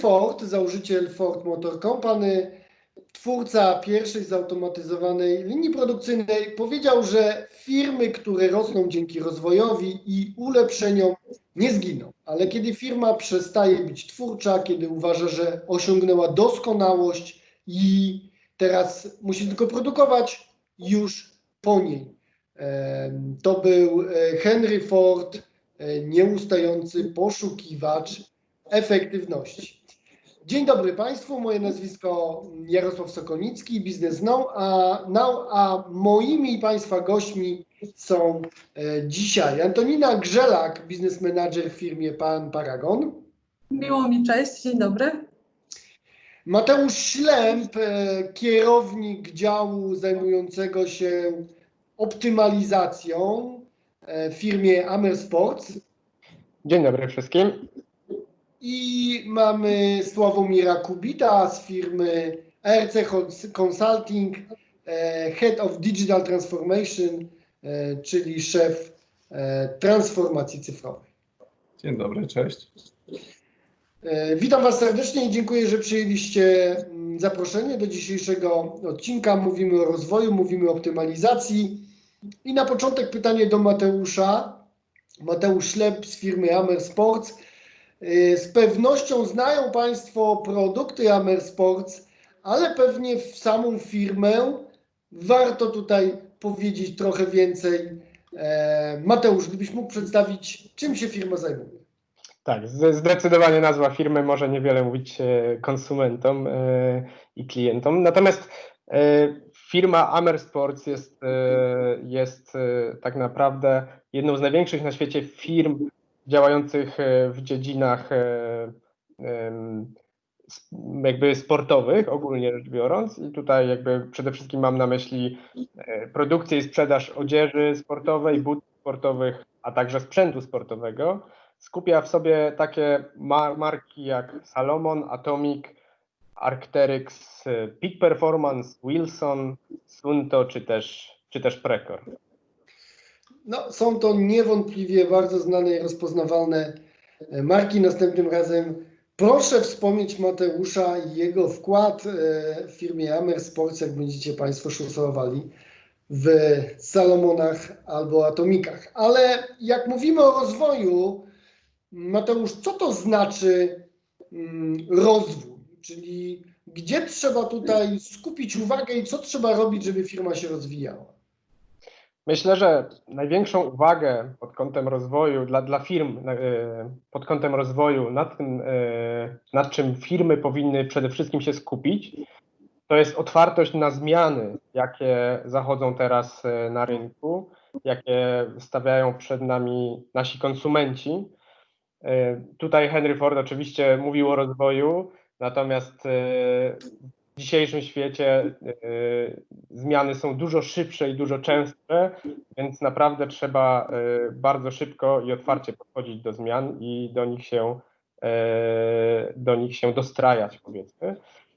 Ford, założyciel Ford Motor Company, twórca pierwszej zautomatyzowanej linii produkcyjnej, powiedział, że firmy, które rosną dzięki rozwojowi i ulepszeniom, nie zginą. Ale kiedy firma przestaje być twórcza, kiedy uważa, że osiągnęła doskonałość i teraz musi tylko produkować, już po niej. Em, To był e, Henry Ford, e, nieustający poszukiwacz efektywności. Dzień dobry Państwu, moje nazwisko Jarosław Sokonicki, Biznes Now, a, now, a moimi Państwa gośćmi są e, dzisiaj Antonina Grzelak, biznes manager w firmie Pan Paragon, Miło mi, cześć, dzień dobry. Mateusz Ślemp, e, kierownik działu zajmującego się optymalizacją e, w firmie Amer Sports Dzień dobry wszystkim. I mamy Sławomira Kubita z firmy RC Consulting, e, Head of Digital Transformation, e, czyli szef e, transformacji cyfrowej. Dzień dobry, cześć. Witam Was serdecznie i dziękuję, że przyjęliście mm, zaproszenie do dzisiejszego odcinka. Mówimy o rozwoju, mówimy o optymalizacji. I na początek pytanie do Mateusza. Mateusz Ślep z firmy Amer Sports. E, Z pewnością znają Państwo produkty Amer Sports, ale pewnie w samą firmę warto tutaj powiedzieć trochę więcej. E, Mateusz, gdybyś mógł przedstawić, czym się firma zajmuje? Tak, zdecydowanie nazwa firmy może niewiele mówić e, konsumentom e, i klientom. Natomiast firma Amer Sports jest, jest tak naprawdę jedną z największych na świecie firm działających e, w dziedzinach e, jakby sportowych, ogólnie rzecz biorąc. I tutaj jakby przede wszystkim mam na myśli e, produkcję i sprzedaż odzieży sportowej, butów sportowych, a także sprzętu sportowego. skupia w sobie takie mar- marki jak Salomon, Atomic, Arc'teryx, Peak Performance, Wilson, Sunto czy też, czy też Precor. No, są to niewątpliwie bardzo znane i rozpoznawalne e, marki. Następnym razem proszę wspomnieć Mateusza i jego wkład e, w firmie Amer Sports, jak będziecie Państwo szusowali w Salomonach albo Atomikach. Ale jak mówimy o rozwoju, Mateusz, co to znaczy mm, rozwój? Czyli gdzie trzeba tutaj skupić uwagę i co trzeba robić, żeby firma się rozwijała? Myślę, że największą uwagę pod kątem rozwoju dla, dla firm, y, pod kątem rozwoju, nad, tym, y, nad czym firmy powinny przede wszystkim się skupić, to jest otwartość na zmiany, jakie zachodzą teraz y, na rynku, jakie stawiają przed nami nasi konsumenci. Tutaj Henry Ford oczywiście mówił o rozwoju, natomiast w dzisiejszym świecie y, zmiany są dużo szybsze i dużo częstsze, więc naprawdę trzeba y, bardzo szybko i otwarcie podchodzić do zmian i do nich się, y, do nich się dostrajać, powiedzmy.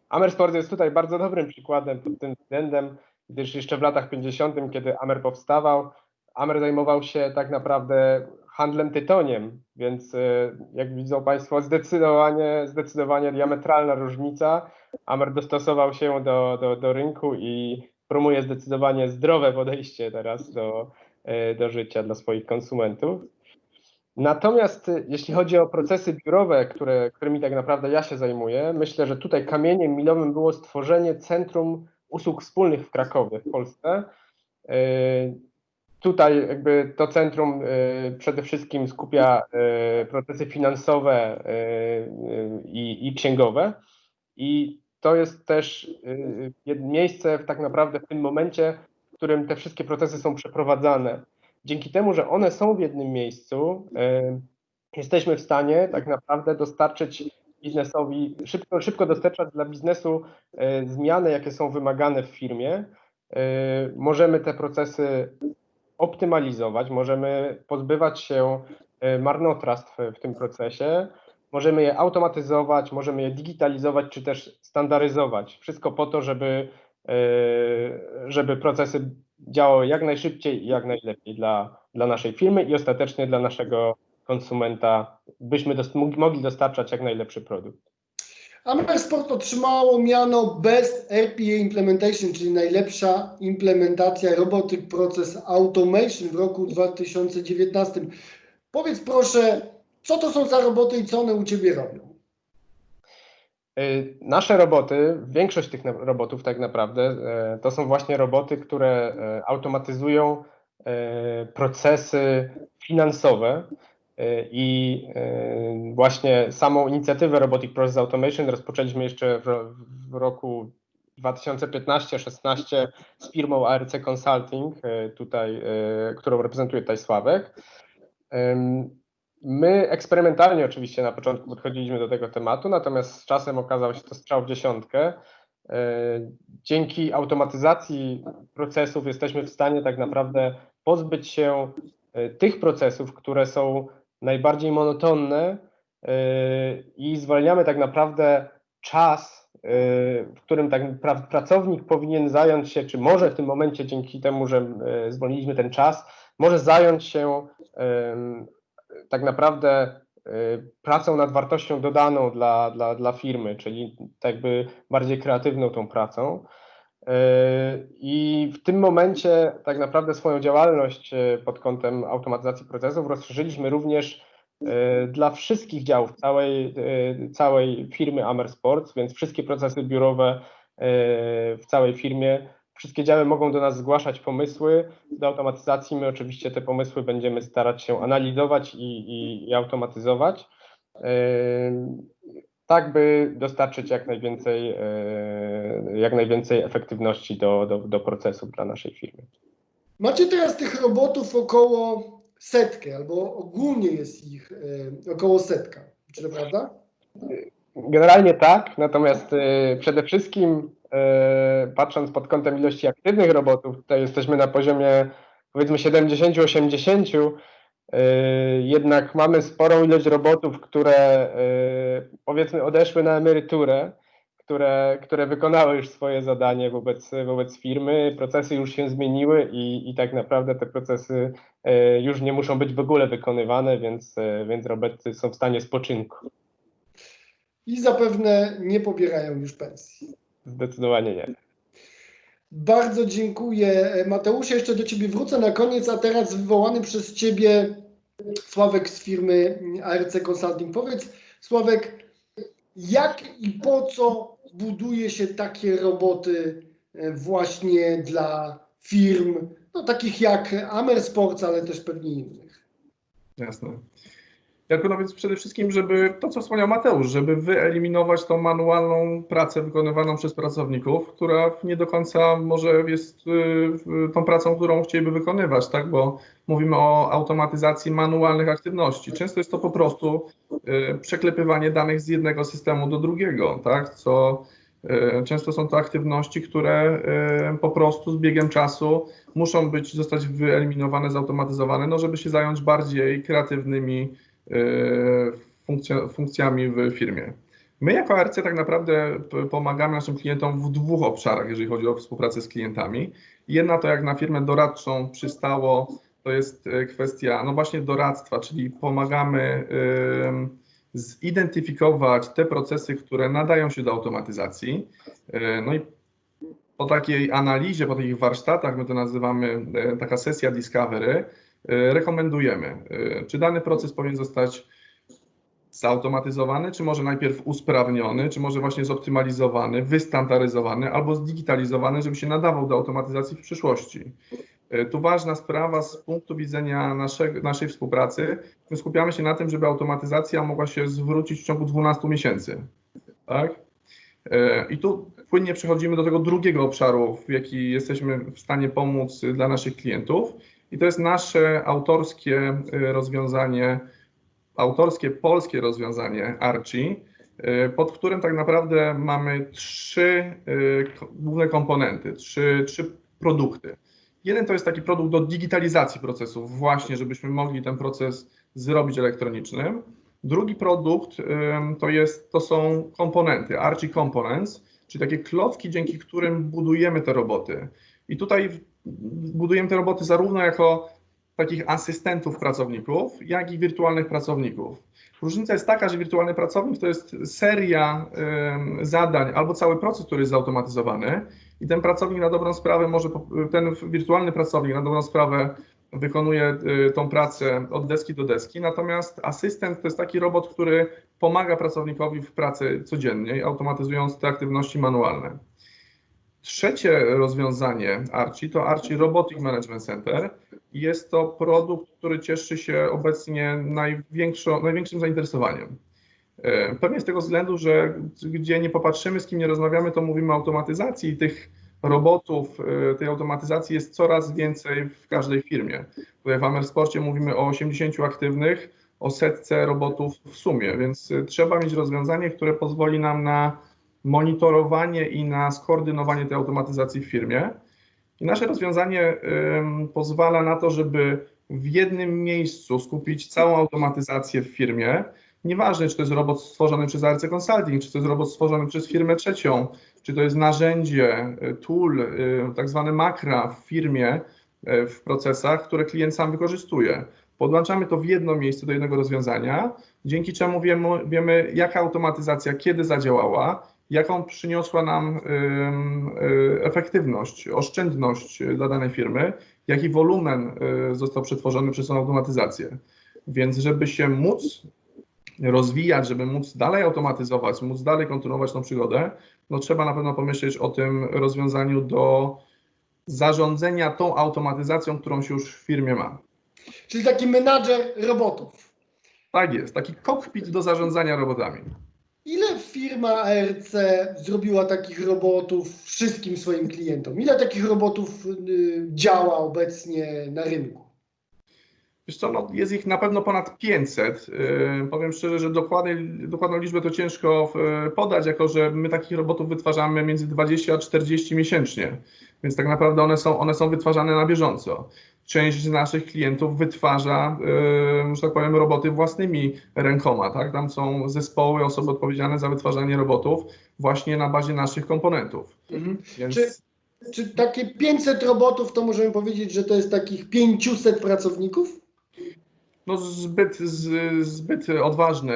Amersport jest tutaj bardzo dobrym przykładem pod tym względem, gdyż jeszcze w latach 50., kiedy Amer powstawał, Amer zajmował się tak naprawdę handlem tytoniem, więc jak widzą Państwo, zdecydowanie, zdecydowanie diametralna różnica. Amer dostosował się do, do, do rynku i promuje zdecydowanie zdrowe podejście teraz do, y, do życia dla swoich konsumentów. Natomiast y, jeśli chodzi o procesy biurowe, które, którymi tak naprawdę ja się zajmuję, myślę, że tutaj kamieniem milowym było stworzenie Centrum Usług Wspólnych w Krakowie, w Polsce. Y, Tutaj jakby to centrum przede wszystkim skupia procesy finansowe i, i księgowe i to jest też y, miejsce tak naprawdę w tym momencie, w którym te wszystkie procesy są przeprowadzane. Dzięki temu, że one są w jednym miejscu, y, jesteśmy w stanie tak naprawdę dostarczyć biznesowi, szybko, szybko dostarczać dla biznesu y, zmiany, jakie są wymagane w firmie. Możemy te procesy optymalizować, możemy pozbywać się marnotrawstw w tym procesie, możemy je automatyzować, możemy je digitalizować czy też standaryzować. Wszystko po to, żeby, e, żeby procesy działały jak najszybciej i jak najlepiej dla, dla naszej firmy i ostatecznie dla naszego konsumenta, byśmy dos- mogli dostarczać jak najlepszy produkt. Amersport otrzymało miano Best RPA Implementation, czyli najlepsza implementacja Robotic Process Automation w roku 2019. Powiedz proszę, co to są za roboty i co one u Ciebie robią? Y, Nasze roboty, większość tych robotów tak naprawdę, e, to są właśnie roboty, które e, automatyzują procesy finansowe i właśnie samą inicjatywę Robotic Process Automation rozpoczęliśmy jeszcze w, roku 2015-16 z firmą ARC Consulting, tutaj, którą reprezentuje tutaj Sławek. My eksperymentalnie oczywiście na początku podchodziliśmy do tego tematu, natomiast z czasem okazał się to strzał w dziesiątkę. E, Dzięki automatyzacji procesów jesteśmy w stanie tak naprawdę pozbyć się e, tych procesów, które są najbardziej monotonne e, i zwalniamy tak naprawdę czas, w którym tak pra- pracownik powinien zająć się, czy może w tym momencie dzięki temu, że zwolniliśmy ten czas, może zająć się tak naprawdę y, pracą nad wartością dodaną dla, dla, dla firmy, czyli tak jakby bardziej kreatywną tą pracą. Y, I w tym momencie tak naprawdę swoją działalność y, pod kątem automatyzacji procesów rozszerzyliśmy również dla wszystkich działów całej, całej firmy Amer Sports, więc wszystkie procesy biurowe w całej firmie, wszystkie działy mogą do nas zgłaszać pomysły, do automatyzacji my oczywiście te pomysły będziemy starać się analizować i, i, i automatyzować, ym, tak by dostarczyć jak najwięcej, yy, jak najwięcej efektywności do, do, do procesów dla naszej firmy. Macie teraz tych robotów około setkę, albo ogólnie jest ich e, około setka. Czy to prawda? Generalnie tak, natomiast yy, przede wszystkim yy, patrząc pod kątem ilości aktywnych robotów, tutaj jesteśmy na poziomie powiedzmy 70-80, yy, jednak mamy sporą ilość robotów, które powiedzmy odeszły na emeryturę, które, które wykonały już swoje zadanie wobec, wobec firmy, procesy już się zmieniły i, i tak naprawdę te procesy już nie muszą być w ogóle wykonywane, więc, więc roboty są w stanie spoczynku. I zapewne nie pobierają już pensji. Zdecydowanie nie. Bardzo dziękuję. Mateusze, jeszcze do Ciebie wrócę na koniec, a teraz wywołany przez Ciebie Sławek z firmy ARC Consulting. Powiedz, Sławek, jak i po co buduje się takie roboty e, właśnie dla firm, no takich jak Amer Sports, ale też pewnie innych? Jasne. Jarku, no więc przede wszystkim, żeby to, co wspomniał Mateusz, żeby wyeliminować tą manualną pracę wykonywaną przez pracowników, która nie do końca może jest y, tą pracą, którą chcieliby wykonywać, tak? Bo mówimy o automatyzacji manualnych aktywności. Często jest to po prostu y, przeklepywanie danych z jednego systemu do drugiego, tak? Co y, często są to aktywności, które po prostu z biegiem czasu muszą być, zostać wyeliminowane, zautomatyzowane, no żeby się zająć bardziej kreatywnymi funkcja, funkcjami w firmie. My jako ARC tak naprawdę pomagamy naszym klientom w dwóch obszarach, jeżeli chodzi o współpracę z klientami. Jedna to jak na firmę doradczą przystało, to jest e, kwestia no właśnie doradztwa, czyli pomagamy zidentyfikować te procesy, które nadają się do automatyzacji. E, No i po takiej analizie, po takich warsztatach, my to nazywamy taka sesja discovery, rekomendujemy, e, czy dany proces powinien zostać zautomatyzowany, czy może najpierw usprawniony, czy może właśnie zoptymalizowany, wystandaryzowany albo zdigitalizowany, żeby się nadawał do automatyzacji w przyszłości. E, Tu ważna sprawa z punktu widzenia naszego, naszej współpracy. My skupiamy się na tym, żeby automatyzacja mogła się zwrócić w ciągu 12 miesięcy. Tak? E, I tu płynnie przechodzimy do tego drugiego obszaru, w jaki jesteśmy w stanie pomóc dla naszych klientów. I to jest nasze autorskie e, rozwiązanie, autorskie polskie rozwiązanie Archie, e, pod którym tak naprawdę mamy trzy ko- główne komponenty, trzy, trzy produkty. Jeden to jest taki produkt do digitalizacji procesów, właśnie żebyśmy mogli ten proces zrobić elektronicznym. Drugi produkt to, jest, to są komponenty, Archie Components, czyli takie klocki, dzięki którym budujemy te roboty. I tutaj budujemy te roboty zarówno jako takich asystentów pracowników, jak i wirtualnych pracowników. Różnica jest taka, że wirtualny pracownik to jest seria em, zadań albo cały proces, który jest zautomatyzowany i ten pracownik na dobrą sprawę może, ten wirtualny pracownik na dobrą sprawę wykonuje y, tą pracę od deski do deski, natomiast asystent to jest taki robot, który pomaga pracownikowi w pracy codziennie, automatyzując te aktywności manualne. Trzecie rozwiązanie Archie to Archie Robotic Management Center. Jest to produkt, który cieszy się obecnie największym zainteresowaniem. E, Pewnie z tego względu, że gdzie nie popatrzymy, z kim nie rozmawiamy, to mówimy o automatyzacji i tych robotów, e, tej automatyzacji jest coraz więcej w każdej firmie. Tutaj w Amersporcie mówimy o 80 aktywnych, o setce robotów w sumie, więc e, trzeba mieć rozwiązanie, które pozwoli nam na monitorowanie i na skoordynowanie tej automatyzacji w firmie. I nasze rozwiązanie pozwala na to, żeby w jednym miejscu skupić całą automatyzację w firmie. Nieważne, czy to jest robot stworzony przez ARC Consulting, czy to jest robot stworzony przez firmę trzecią, czy to jest narzędzie, y, tool, y, tak zwane makra w firmie, y, w procesach, które klient sam wykorzystuje. Podłączamy to w jedno miejsce do jednego rozwiązania, dzięki czemu wiemy, wiemy jaka automatyzacja kiedy zadziałała, jaką przyniosła nam y, efektywność, oszczędność dla danej firmy, jaki wolumen y, został przetworzony przez tą automatyzację. Więc żeby się móc rozwijać, żeby móc dalej automatyzować, móc dalej kontynuować tą przygodę, no trzeba na pewno pomyśleć o tym rozwiązaniu do zarządzania tą automatyzacją, którą się już w firmie ma. Czyli taki menadżer robotów. Tak jest, taki kokpit do zarządzania robotami. Ile firma ARC zrobiła takich robotów wszystkim swoim klientom? Ile takich robotów y, działa obecnie na rynku? Wiesz co, no jest ich na pewno ponad 500. Yy, powiem szczerze, że dokładnej, dokładną liczbę to ciężko podać, jako że my takich robotów wytwarzamy między 20 a 40 miesięcznie, więc tak naprawdę one są, one są wytwarzane na bieżąco. Część z naszych klientów wytwarza, że tak powiem, roboty własnymi rękoma, tak? Tam są zespoły, osoby odpowiedzialne za wytwarzanie robotów właśnie na bazie naszych komponentów. Więc... Czy- Czy takie 500 robotów to możemy powiedzieć, że to jest takich 500 pracowników? No zbyt, zbyt odważne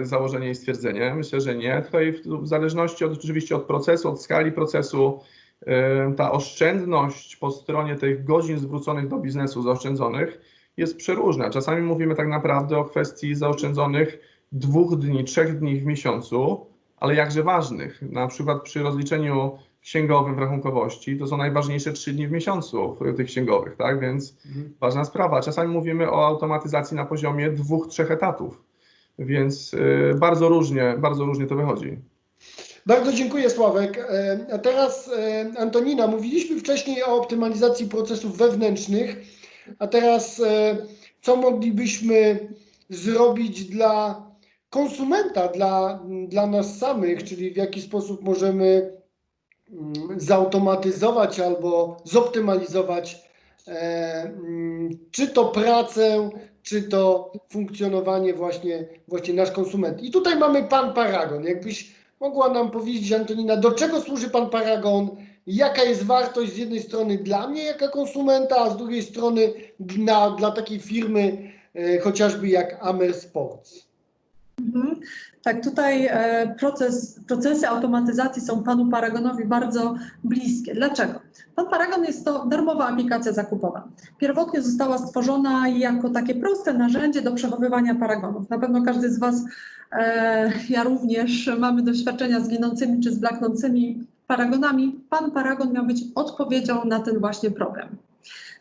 e, założenie i stwierdzenie. Myślę, że nie. Tutaj w, w zależności od, oczywiście od procesu, od skali procesu, ta oszczędność po stronie tych godzin zwróconych do biznesu zaoszczędzonych jest przeróżna. Czasami mówimy tak naprawdę o kwestii zaoszczędzonych dwóch dni, trzech dni w miesiącu, ale jakże ważnych. Na przykład przy rozliczeniu księgowym w rachunkowości to są najważniejsze trzy dni w miesiącu tych księgowych, tak? Więc ważna sprawa. Czasami mówimy o automatyzacji na poziomie dwóch, trzech etatów, więc y, bardzo różnie, bardzo różnie to wychodzi. Bardzo dziękuję Sławek. E, A teraz e, Antonina, mówiliśmy wcześniej o optymalizacji procesów wewnętrznych, a teraz e, co moglibyśmy zrobić dla konsumenta, dla, dla nas samych, czyli w jaki sposób możemy mm, zautomatyzować albo zoptymalizować mm, czy to pracę, czy to funkcjonowanie właśnie, właśnie nasz konsument. I tutaj mamy pan Paragon. Jakbyś mogła nam powiedzieć, Antonina, do czego służy pan Paragon? Jaka jest wartość z jednej strony dla mnie jako konsumenta, a z drugiej strony dla, dla takiej firmy e, chociażby jak Amer Sports? Mhm. Tak, tutaj e, proces, procesy automatyzacji są panu Paragonowi bardzo bliskie. Dlaczego? Pan Paragon jest to darmowa aplikacja zakupowa. Pierwotnie została stworzona jako takie proste narzędzie do przechowywania paragonów. Na pewno każdy z Was, ja również, mamy doświadczenia z ginącymi czy z blaknącymi paragonami. Pan Paragon miał być odpowiedzią na ten właśnie problem.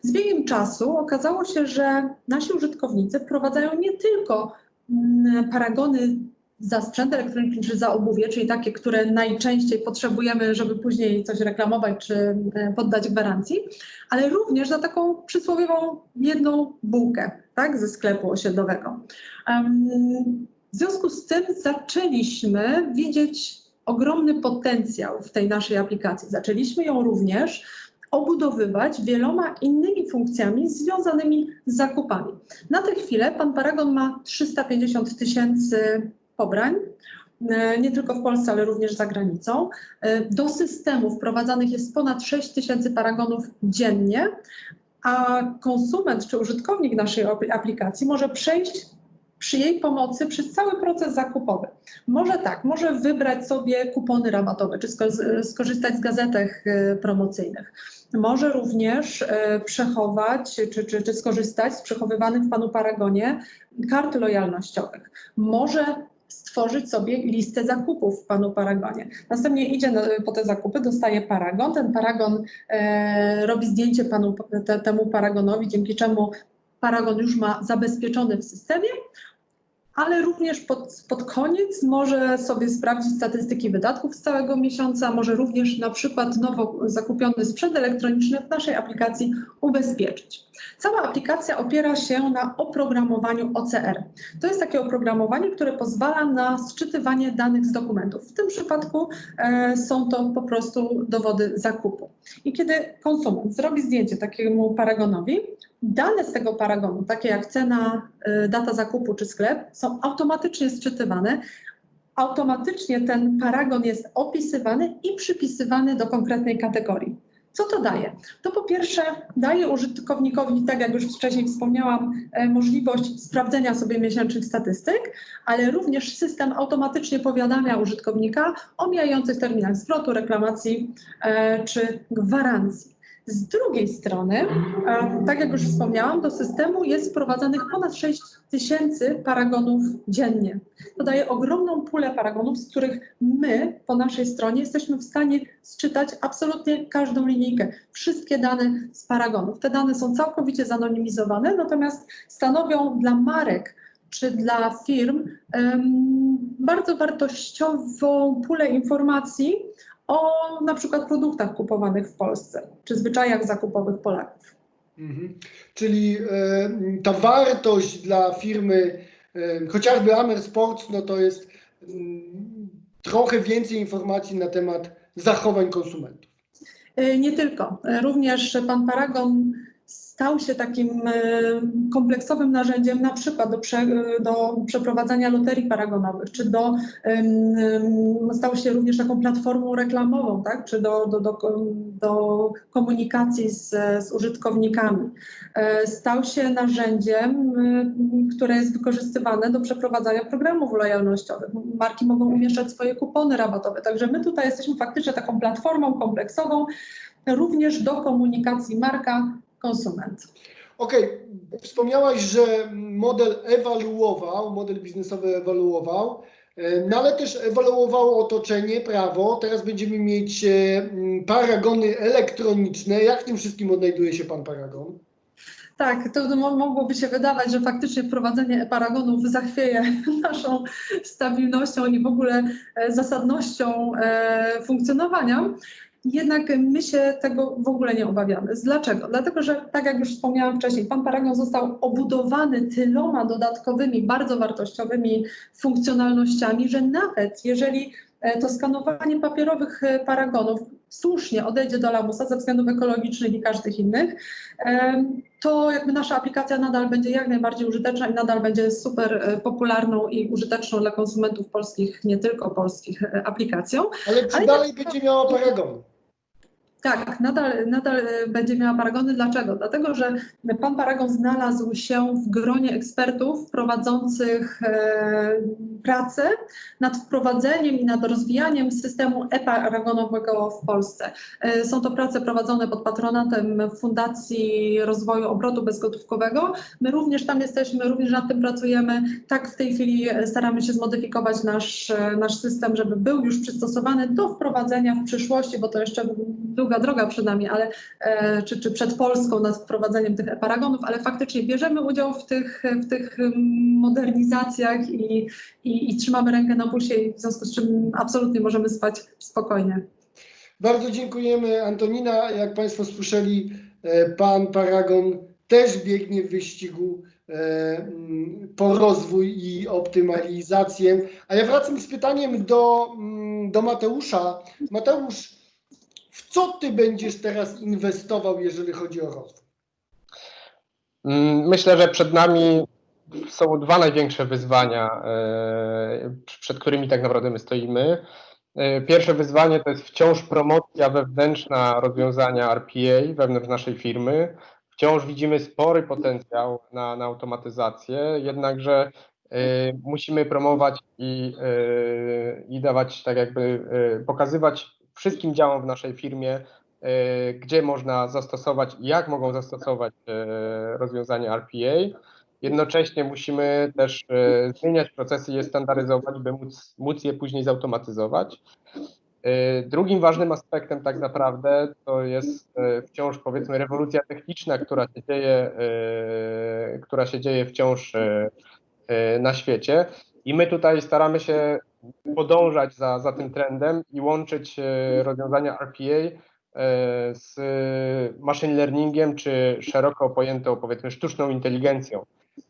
Z biegiem czasu okazało się, że nasi użytkownicy wprowadzają nie tylko mm, paragony za sprzęt elektroniczny czy za obuwie, czyli takie, które najczęściej potrzebujemy, żeby później coś reklamować czy e, poddać gwarancji, ale również za taką przysłowiową jedną bułkę tak, ze sklepu osiedlowego. Em, W związku z tym zaczęliśmy widzieć ogromny potencjał w tej naszej aplikacji. Zaczęliśmy ją również obudowywać wieloma innymi funkcjami związanymi z zakupami. Na tę chwilę pan Paragon ma 350 tysięcy pobrań, e, nie tylko w Polsce, ale również za granicą. E, Do systemu wprowadzanych jest ponad 6 tysięcy paragonów dziennie. a konsument czy użytkownik naszej aplikacji może przejść przy jej pomocy przez cały proces zakupowy. Może tak, może wybrać sobie kupony rabatowe, czy sko- skorzystać z gazetek e, promocyjnych. Może również e, przechować, czy, czy, czy skorzystać z przechowywanych w Panu Paragonie kart lojalnościowych. Może stworzyć sobie listę zakupów w Panu Paragonie. Następnie idzie po te zakupy, dostaje paragon. Ten paragon e, robi zdjęcie panu, te, temu paragonowi, dzięki czemu paragon już ma zabezpieczony w systemie, ale również pod, pod koniec może sobie sprawdzić statystyki wydatków z całego miesiąca, może również na przykład nowo zakupiony sprzęt elektroniczny w naszej aplikacji ubezpieczyć. Cała aplikacja opiera się na oprogramowaniu OCR. To jest takie oprogramowanie, które pozwala na sczytywanie danych z dokumentów. W tym przypadku e, są to po prostu dowody zakupu. I kiedy konsument zrobi zdjęcie takiemu paragonowi, dane z tego paragonu, takie jak cena, y, data zakupu czy sklep, są automatycznie sczytywane. Automatycznie ten paragon jest opisywany i przypisywany do konkretnej kategorii. Co to daje? To po pierwsze daje użytkownikowi, tak jak już wcześniej wspomniałam, e, możliwość sprawdzenia sobie miesięcznych statystyk, ale również system automatycznie powiadamia użytkownika o mijających terminach zwrotu, reklamacji e, czy gwarancji. Z drugiej strony, tak jak już wspomniałam, do systemu jest wprowadzanych ponad 6 tysięcy paragonów dziennie. To daje ogromną pulę paragonów, z których my po naszej stronie jesteśmy w stanie sczytać absolutnie każdą linijkę, wszystkie dane z paragonów. Te dane są całkowicie zanonimizowane, natomiast stanowią dla marek czy dla firm em, bardzo wartościową pulę informacji o na przykład produktach kupowanych w Polsce, czy zwyczajach zakupowych Polaków. Mhm. Czyli e, ta wartość dla firmy, e, chociażby Amer Sports, no to jest mm, trochę więcej informacji na temat zachowań konsumentów. E, Nie tylko. Również pan Paragon stał się takim e, kompleksowym narzędziem na przykład do, prze, e, do przeprowadzania loterii paragonowych, czy do, stał się również taką platformą reklamową, tak? czy do, do, do, do komunikacji z, z użytkownikami. E, Stał się narzędziem, które jest wykorzystywane do przeprowadzania programów lojalnościowych. Marki mogą umieszczać swoje kupony rabatowe, także my tutaj jesteśmy faktycznie taką platformą kompleksową, również do komunikacji marka konsument. Okej, wspomniałaś, że model ewaluował, model biznesowy ewaluował, e, no ale też ewaluowało otoczenie, prawo. Teraz będziemy mieć e, paragony elektroniczne. Jak w tym wszystkim odnajduje się pan paragon? Tak, to mo- mogłoby się wydawać, że faktycznie wprowadzenie paragonów zachwieje naszą stabilnością i w ogóle e, zasadnością funkcjonowania. Jednak my się tego w ogóle nie obawiamy. Dlaczego? Dlatego, że tak jak już wspomniałam wcześniej, pan Paragon został obudowany tyloma dodatkowymi, bardzo wartościowymi funkcjonalnościami, że nawet jeżeli e, to skanowanie papierowych e, paragonów słusznie odejdzie do lamusa ze względów ekologicznych i każdych innych, to jakby nasza aplikacja nadal będzie jak najbardziej użyteczna i nadal będzie super e, popularną i użyteczną dla konsumentów polskich, nie tylko polskich, e, aplikacją. Ale czy Ale dalej będzie miała paragon? Tak, nadal, nadal e, będzie miała paragony. Dlaczego? Dlatego, że pan Paragon znalazł się w gronie ekspertów prowadzących e, pracę nad wprowadzeniem i nad rozwijaniem systemu e-paragonowego w Polsce. E, są to prace prowadzone pod patronatem Fundacji Rozwoju Obrotu Bezgotówkowego. My również tam jesteśmy, również nad tym pracujemy. Tak w tej chwili e, staramy się zmodyfikować nasz, e, nasz system, żeby był już przystosowany do wprowadzenia w przyszłości, bo to jeszcze długa droga przed nami, ale e, czy, czy przed Polską nad wprowadzeniem tych e-paragonów, ale faktycznie bierzemy udział w tych, w tych mm, modernizacjach i, i, i trzymamy rękę na pulsie, w związku z czym absolutnie możemy spać spokojnie. Bardzo dziękujemy Antonina. Jak Państwo słyszeli, e, pan Paragon też biegnie w wyścigu e, mm, po rozwój i optymalizację. A ja wracam z pytaniem do, mm, do Mateusza. Mateusz, w co ty będziesz teraz inwestował, jeżeli chodzi o rozwój? Mm, Myślę, że przed nami są dwa największe wyzwania, e, przed którymi tak naprawdę my stoimy. E, Pierwsze wyzwanie to jest wciąż promocja wewnętrzna rozwiązania RPA wewnątrz naszej firmy. wciąż widzimy spory potencjał na, na automatyzację, jednakże y, musimy promować i, i dawać, tak jakby pokazywać wszystkim działom w naszej firmie, y, gdzie można zastosować i jak mogą zastosować y, rozwiązania RPA. Jednocześnie musimy też y, zmieniać procesy i je standaryzować, by móc, móc je później zautomatyzować. Drugim ważnym aspektem tak naprawdę to jest wciąż powiedzmy rewolucja techniczna, która się dzieje, która się dzieje wciąż na świecie i my tutaj staramy się podążać za, za tym trendem i łączyć y, rozwiązania RPA y, z machine learningiem czy szeroko pojętą powiedzmy sztuczną inteligencją.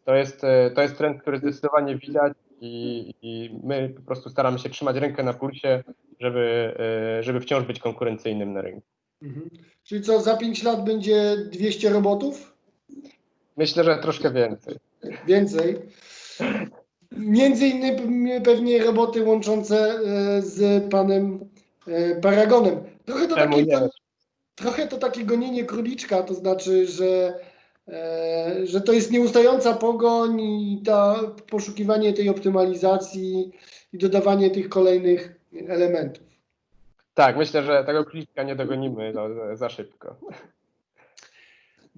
To jest, y, to jest trend, który zdecydowanie widać i, i my po prostu staramy się trzymać rękę na pulsie, żeby, żeby wciąż być konkurencyjnym na rynku. Mhm. Czyli co, za 5 lat będzie 200 robotów? Myślę, że troszkę więcej. Więcej. Między innymi pewnie roboty łączące e, z panem e, Paragonem. Trochę to, takie, trochę to takie gonienie króliczka, to znaczy, że, e, że to jest nieustająca pogoń i ta poszukiwanie tej optymalizacji i dodawanie tych kolejnych elementów. Tak, myślę, że tego kliczka nie dogonimy za, za szybko.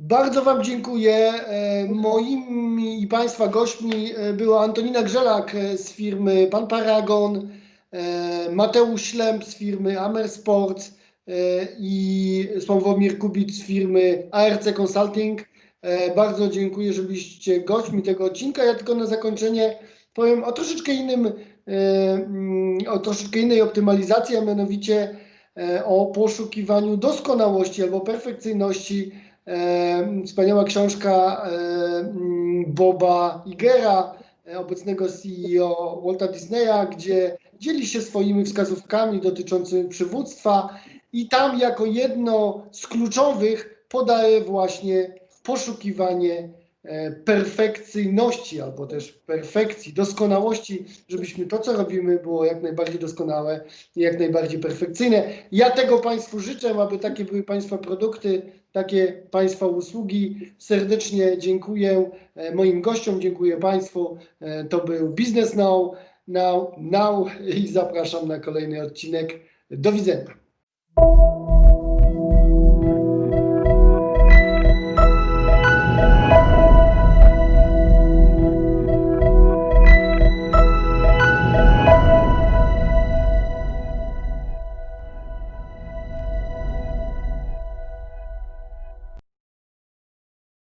Bardzo Wam dziękuję. E, Moimi i Państwa gośćmi e, była Antonina Grzelak e, z firmy Pan Paragon, Mateusz Ślemp z firmy Amer Sports i Sławomir Kubit z firmy ARC Consulting. Bardzo dziękuję, że byliście gośćmi tego odcinka. Ja tylko na zakończenie powiem o troszeczkę innym, mm, o troszeczkę innej optymalizacji, a mianowicie o poszukiwaniu doskonałości albo perfekcyjności Wspaniała książka Boba Igera, obecnego CEO Walta Disneya, gdzie dzieli się swoimi wskazówkami dotyczącymi przywództwa i tam jako jedno z kluczowych podaje właśnie poszukiwanie e, perfekcyjności albo też perfekcji, doskonałości, żebyśmy to, co robimy, było jak najbardziej doskonałe i jak najbardziej perfekcyjne. Ja tego Państwu życzę, aby takie były Państwa produkty, takie Państwa usługi. Serdecznie dziękuję e, moim gościom, dziękuję Państwu. E, To był Business Now, Now, Now i zapraszam na kolejny odcinek. Do widzenia.